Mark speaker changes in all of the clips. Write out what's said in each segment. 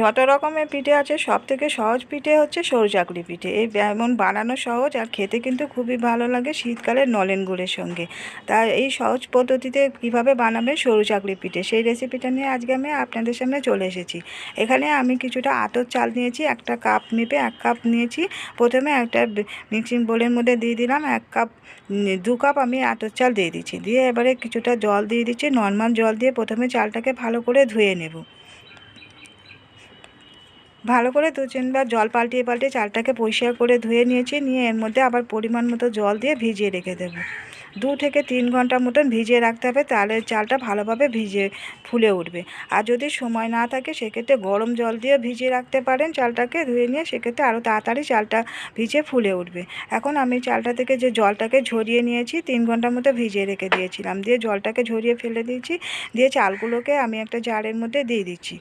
Speaker 1: যত রকমের পিঠে আছে সব থেকে সহজ পিঠে হচ্ছে সরু চাকলি পিঠে। এই যেমন বানানো সহজ আর খেতে কিন্তু খুবই ভালো লাগে শীতকালে নলেন গুড়ের সঙ্গে। তা এই সহজ পদ্ধতিতে কীভাবে বানাবে সরু চাকলি পিঠে, সেই রেসিপিটা নিয়ে আজকে আমি আপনাদের সামনে চলে এসেছি। এখানে আমি কিছুটা আতর চাল নিয়েছি, একটা কাপ মেপে এক কাপ নিয়েছি। প্রথমে একটা মিক্সিং বোলের মধ্যে দিয়ে দিলাম, এক কাপ দু কাপ আমি আতর চাল দিয়ে দিচ্ছি। দিয়ে এবারে কিছুটা জল দিয়ে দিচ্ছি নর্মাল জল দিয়ে প্রথমে চালটাকে ভালো করে ধুয়ে নেব। ভালো করে দু তিনবার জল পাল্টিয়ে পাল্টিয়ে চালটাকে পরিষ্কার করে ধুয়ে নিয়েছি, নিয়ে এর মধ্যে আবার পরিমাণ মতো জল দিয়ে ভিজিয়ে রেখে দেবো। দু থেকে তিন ঘণ্টা মতন ভিজিয়ে রাখতে হবে, তাহলে চালটা ভালোভাবে ভিজে ফুলে উঠবে। আর যদি সময় না থাকে, সেক্ষেত্রে গরম জল দিয়ে ভিজিয়ে রাখতে পারেন চালটাকে, ধুয়ে নিয়ে সেক্ষেত্রে আরও তাড়াতাড়ি চালটা ভিজে ফুলে উঠবে। এখন আমি চালটা থেকে যে জলটাকে ঝরিয়ে নিয়েছি, তিন ঘণ্টার মতো ভিজিয়ে রেখে দিয়েছিলাম। দিয়ে জলটাকে ঝরিয়ে ফেলে দিয়েছি, দিয়ে চালগুলোকে আমি একটা জারের মধ্যে দিয়ে দিচ্ছি।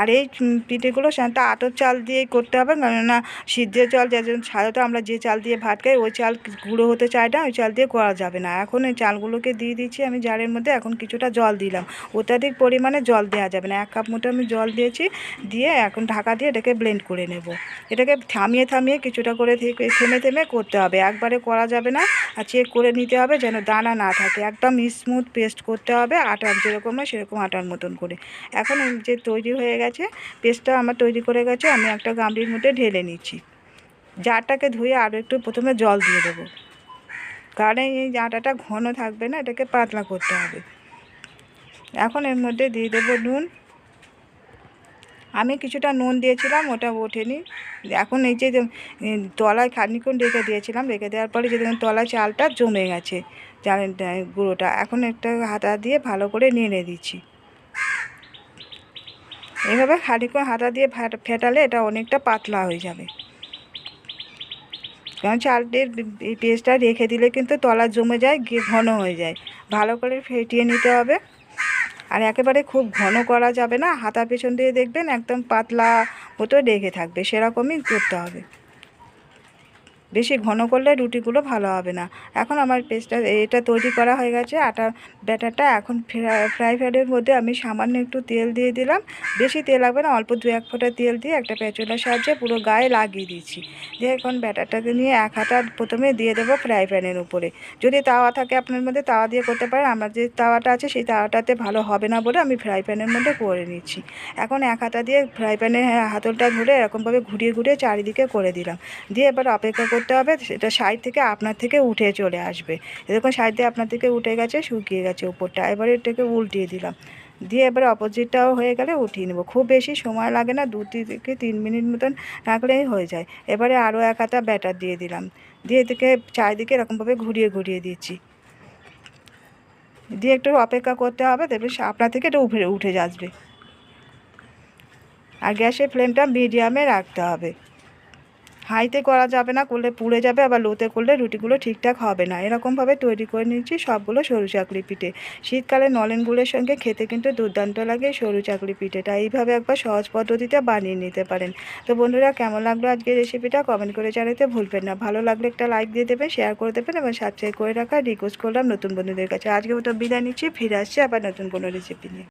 Speaker 1: আর এই পিঠেগুলো সাধারণত আতর চাল দিয়েই করতে হবে, কেননা সিদ্ধ চাল যে সাধারণত আমরা যে চাল দিয়ে ভাত খাই, ওই চাল গুঁড়ো হতে চায় না, ওই চাল দিয়ে করা যাবে না। এখন ওই চালগুলোকে দিয়ে দিচ্ছি আমি জারের মধ্যে, এখন কিছুটা জল দিলাম। অত্যাধিক পরিমাণে জল দেওয়া যাবে না, এক কাপ মতো আমি জল দিয়েছি, দিয়ে এখন ঢাকা দিয়ে এটাকে ব্লেন্ড করে নেব। এটাকে থামিয়ে থামিয়ে কিছুটা করে থেমে থেমে করতে হবে, একবারে করা যাবে না, আর চেক করে নিতে হবে যেন দানা না থাকে। একদম স্মুথ পেস্ট করতে হবে, আটার যেরকম হয় সেরকম আটার মতন করে। এখন যে তৈরি হয়ে গেছে পেস্টটা আমার তৈরি করে গেছে, আমি একটা গামলির মধ্যে ঢেলে নিচ্ছি। জারটাকে ধুয়ে আরও একটু প্রথমে জল দিয়ে দেবো। কারণ এই আটাটা ঘন থাকবে না, এটাকে পাতলা করতে হবে। এখন এর মধ্যে দিয়ে দেবো নুন। আমি কিছুটা নুন দিয়েছিলাম, ওটা ওঠেনি। এখন এই যে তলায় খানিক্ষণ রেখে দিয়েছিলাম, রেখে দেওয়ার পরে যে তলায় চালটা জমে গেছে চালের গুঁড়োটা। এখন একটা হাতা দিয়ে ভালো করে নেড়ে দিচ্ছি। এইভাবে করে হাতা দিয়ে ফেটালে এটা অনেকটা পাতলা হয়ে যাবে। কারণ চালটির পেস্টটা রেখে দিলে কিন্তু তলা জমে যায়, গিয়ে ঘন হয়ে যায়। ভালো করে ফেটিয়ে নিতে হবে। আর একেবারে খুব ঘন করা যাবে না। হাতা পেছন দিয়ে দেখবেন একদম পাতলা মতো রেখে থাকবে। সেরকমই করতে হবে। ঘন করলে রুটিগুলো ভালো হবে না। এখন আমার পেস্টটা, এটা তৈরি করা হয়ে গেছে। আটা ব্যাটারটা এখন ফ্রাই প্যানের মধ্যে আমি সামান্য একটু তেল দিয়ে দিলাম। বেশি তেল লাগবে না, অল্প দু এক ফোঁটা তেল দিয়ে একটা পেঁচলার সাহায্যে পুরো গায়ে লাগিয়ে দিচ্ছি। দিয়ে এখন ব্যাটারটাকে নিয়ে এক হাতা প্রথমে দিয়ে দেবো ফ্রাই প্যানের উপরে। যদি তাওয়া থাকে আপনার মধ্যে, তাওয়া দিয়ে করতে পারেন। আমার যে তাওয়াটা আছে, সেই তাওয়াটাতে ভালো হবে না বলে আমি ফ্রাই প্যানের মধ্যে করে নিচ্ছি। এখন এক হাতা দিয়ে ফ্রাই প্যানের হাতলটা ধরে এরকমভাবে ঘুরিয়ে ঘুরিয়ে চারিদিকে করে দিলাম। দিয়ে এবার অপেক্ষা করতে হবে, সেটা সাইড থেকে আপনার থেকে উঠে চলে আসবে। এরকম সাইড দিয়ে আপনার থেকে উঠে গেছে, শুকিয়ে গেছে উপরটা। এবারে এটাকে উল্টিয়ে দিলাম। দিয়ে এবারে অপোজিটটাও হয়ে গেলে উঠিয়ে নেব। খুব বেশি সময় লাগে না, দু থেকে তিন মিনিট মতন রাখলেই হয়ে যায়। এবারে আরও এক হাতা ব্যাটার দিয়ে দিলাম। দিয়ে এদিকে চারিদিকে এরকমভাবে ঘুরিয়ে ঘুরিয়ে দিচ্ছি। দিয়ে একটু অপেক্ষা করতে হবে, দেখবে আপনার থেকে এটা উঠে উঠে যাবে আর গ্যাসের ফ্লেমটা মিডিয়ামে রাখতে হবে। হাইতে করা যাবে না, করলে পুড়ে যাবে, আবার লোতে করলে রুটিগুলো ঠিকঠাক হবে না। এরকমভাবে তৈরি করে নিচ্ছি সবগুলো সরু চাকলি পিঠে। শীতকালে নলেন গুড়ের সঙ্গে খেতে কিন্তু দুর্দান্ত লাগে সরু চাকলি পিঠেটা। এইভাবে একবার সহজ পদ্ধতিতে বানিয়ে নিতে পারেন। তো বন্ধুরা, কেমন লাগল আজকে রেসিপিটা কমেন্ট করে জানাতে ভুলবেন না। ভালো লাগলে একটা লাইক দিয়ে দেবেন শেয়ার করে দেবেন এবং সাবস্ক্রাইব করে রাখা রিকোয়েস্ট করলাম নতুন বন্ধুদের কাছে। আজকে ওটা বিদায় নিচ্ছি, ফিরে আসছি আবার নতুন কোনো রেসিপি নিয়ে।